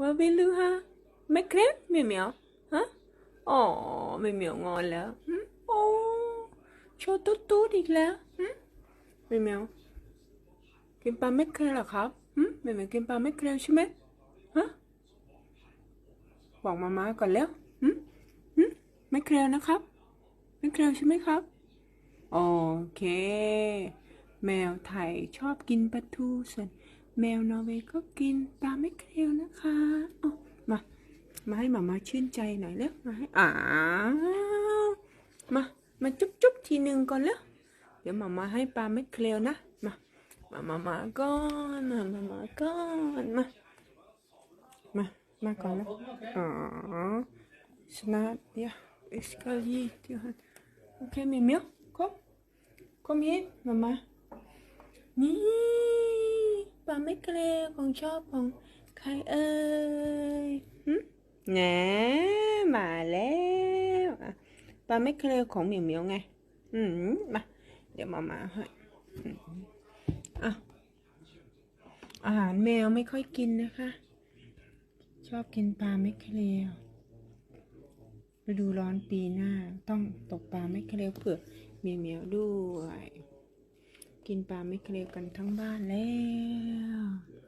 Vad vill du ha? Med kräm, Mimio? Hä? Åh, Mimio ngon แล้วโอ้โชว์ตุ๊ดตุ๊ดอีกแล้วหึมิเมียวกินปลาไม่เครลหรอครับหึมิเมียวกินปลาไม่เครลใช่ไหมฮะบอกมาม่าก่อนแล้วหึหึไม่เครลนะครับไม่เครลใช่ไหมครับโอเค แมวไทยชอบกินปลาทูส่วนแมวนอร์เวย์ก็กินปลาไม่เครียวนะคะ มาให้หมามาชื่นใจหน่อยเร็วมาให้อ้ามา มาจุ๊บจุ๊บทีหนึ่งก่อนแล้วเดี๋ยวหมามาให้ปลาไม่เครียวนะ มามามามาก่อนมามามาก่อนมา มา มาก่อนแล้วอ๋อ snart ja ik skal gi til han ok Mimio kom kom hit mamma นี่ปลาไม่เกลียวของชอบของใครเอ่ย หึแหนมาแล้วปลาไม่เกลียของเหมียวเหมียวไง อืมมา เดี๋ยวมามาให้อะอาหารแมวไม่ค่อยกินนะคะ ชอบกินปลาไม่เกลียวฤดูร้อนปีหน้า ต้องตกปลาไม่เกลียวเผื่อเหมียวเหมียวด้วย กินปลาไม่เกลียวกันทั้งบ้านแล้ว